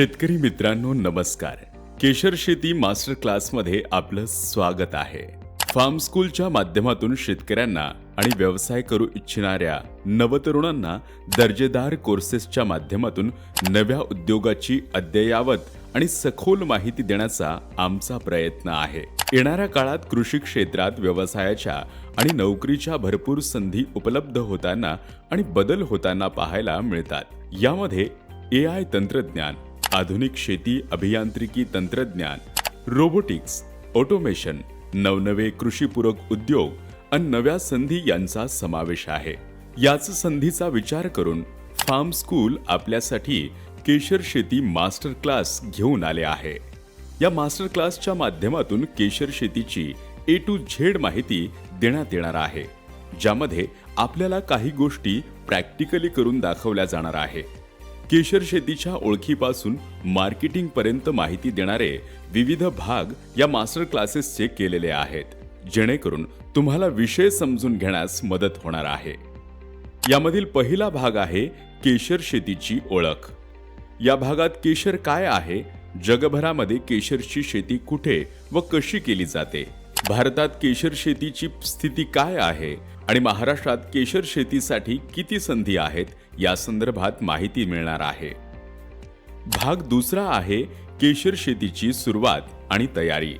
शेतकरी मित्रांनो नमस्कार. केशर शेती मास्टर क्लासमध्ये आपलं स्वागत आहे. फार्म स्कूलच्या माध्यमातून शेतकऱ्यांना आणि व्यवसाय करू इच्छिणाऱ्या नवतरुणांना दर्जेदार कोर्सेसच्या माध्यमातून नव्या उद्योगाची अद्ययावत आणि सखोल माहिती देण्याचा आमचा प्रयत्न आहे. येणाऱ्या काळात कृषी क्षेत्रात व्यवसायाच्या आणि नोकरीच्या भरपूर संधी उपलब्ध होताना आणि बदल होताना पाहायला मिळतात. यामध्ये ए आय तंत्रज्ञान आधुनिक शेती अभियांत्रिकी तंत्रज्ञान रोबोटिक्स ऑटोमेशन नवनवे कृषीपूरक उद्योग आणि नव्या संधी यांचा समावेश आहे. याच संधीचा विचार करून फार्म स्कूल आपल्यासाठी केशर शेती मास्टर क्लास घेऊन आले आहे. या मास्टर क्लासच्या माध्यमातून केशर शेतीची ए टू झेड माहिती देण्यात येणार आहे ज्यामध्ये आपल्याला काही गोष्टी प्रॅक्टिकली करून दाखवल्या जाणार आहे. केशर शेतीच्या ओळखीपासून मार्केटिंगपर्यंत माहिती देणारे विविध भाग या मास्टर क्लासेसचे केलेले आहेत. जेणेकरून तुम्हाला विषय समजून घेण्यास मदत होणार आहे. यामधील पहिला भाग आहे केशर शेतीची ओळख. या भागात केशर काय आहे? जगभरामध्ये केशरची शेती कुठे व कशी केली जाते? भारतात केशर शेतीची स्थिती काय आहे? आणि महाराष्ट्रात केशर शेतीसाठी किती संधी आहेत या संदर्भात माहिती मिळणार आहे. भाग दुसरा आहे केशर शेतीची सुरुवात आणि तयारी.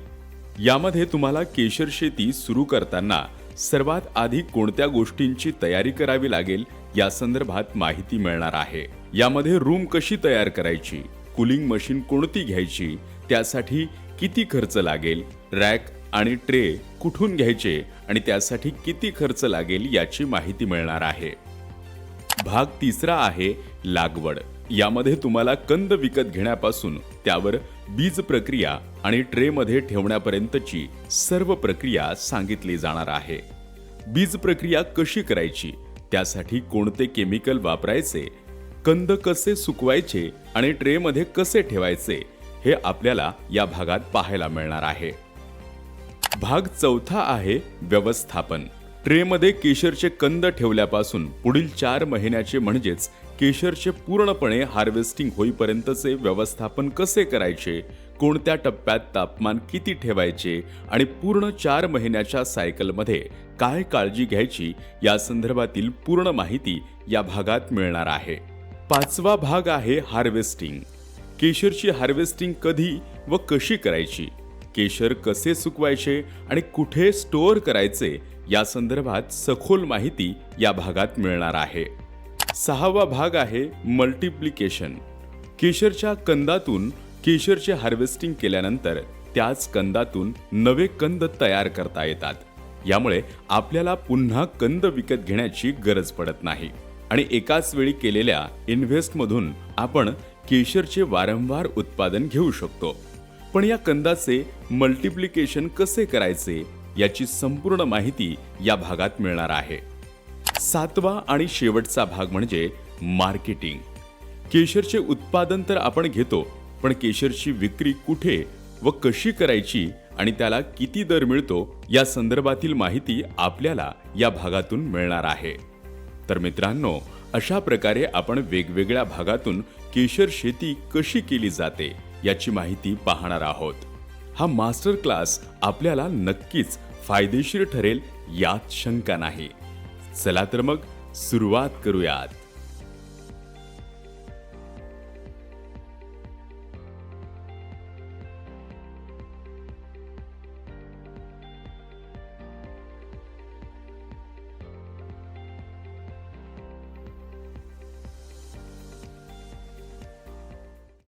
यामध्ये तुम्हाला केशर शेती सुरू करताना सर्वात आधी कोणत्या गोष्टींची तयारी करावी लागेल या संदर्भात माहिती मिळणार आहे. यामध्ये रूम कशी तयार करायची कुलिंग मशीन कोणती घ्यायची त्यासाठी किती खर्च लागेल रॅक आणि ट्रे कुठून घ्यायचे आणि त्यासाठी किती खर्च लागेल याची माहिती मिळणार आहे. भाग तिसरा आहे लागवड. यामध्ये तुम्हाला कंद विकत घेण्यापासून त्यावर बीज प्रक्रिया आणि ट्रेमध्ये ठेवण्यापर्यंतची सर्व प्रक्रिया सांगितली जाणार आहे. बीज प्रक्रिया कशी करायची? त्यासाठी कोणते केमिकल वापरायचे? कंद कसे सुकवायचे आणि ट्रेमध्ये कसे ठेवायचे? हे आपल्याला या भागात पाहायला मिळणार आहे. भाग चौथा आहे व्यवस्थापन. ट्रेमध्ये केशरचे कंद ठेवल्यापासून पुढील चार महिन्याचे म्हणजेच केशरचे पूर्णपणे हार्वेस्टिंग होईपर्यंतचे व्यवस्थापन कसे करायचे? कोणत्या टप्प्यात तापमान किती ठेवायचे? आणि पूर्ण चार महिन्याच्या सायकलमध्ये काय काळजी घ्यायची? या संदर्भातील पूर्ण माहिती या भागात मिळणार आहे. पाचवा भाग आहे हार्वेस्टिंग. केशरची हार्वेस्टिंग कधी व कशी करायची? केशर कसे सुकवायचे आणि कुठे स्टोअर करायचे या संदर्भात सखोल माहिती या भागात मिळणार आहे. सहावा भाग आहे मल्टिप्लिकेशन. केशरच्या कंदातून केशरचे हार्वेस्टिंग केल्यानंतर त्याच कंदातून नवे कंद तयार करता येतात. यामुळे आपल्याला पुन्हा कंद विकत घेण्याची गरज पडत नाही. आणि एकाच वेळी केलेल्या इन्व्हेस्टमधून आपण केशरचे वारंवार उत्पादन घेऊ शकतो. पण या कंदाचे मल्टिप्लिकेशन कसे करायचे याची संपूर्ण माहिती या भागात मिळणार आहे. सातवा आणि शेवटचा भाग म्हणजे मार्केटिंग केशरचे उत्पादन तर आपण घेतो पण केशरची विक्री कुठे व कशी करायची आणि त्याला किती दर मिळतो या संदर्भातील माहिती आपल्याला या भागातून मिळणार आहे. तर मित्रांनो अशा प्रकारे आपण वेगवेगळ्या भागातून केशर शेती कशी केली जाते? याची माहिती पाहणार आहोत. हा मास्टर क्लास आपल्याला नक्कीच फायदेशीर ठरेल यात शंका नाही. चला तर मग सुरुवात करूयात.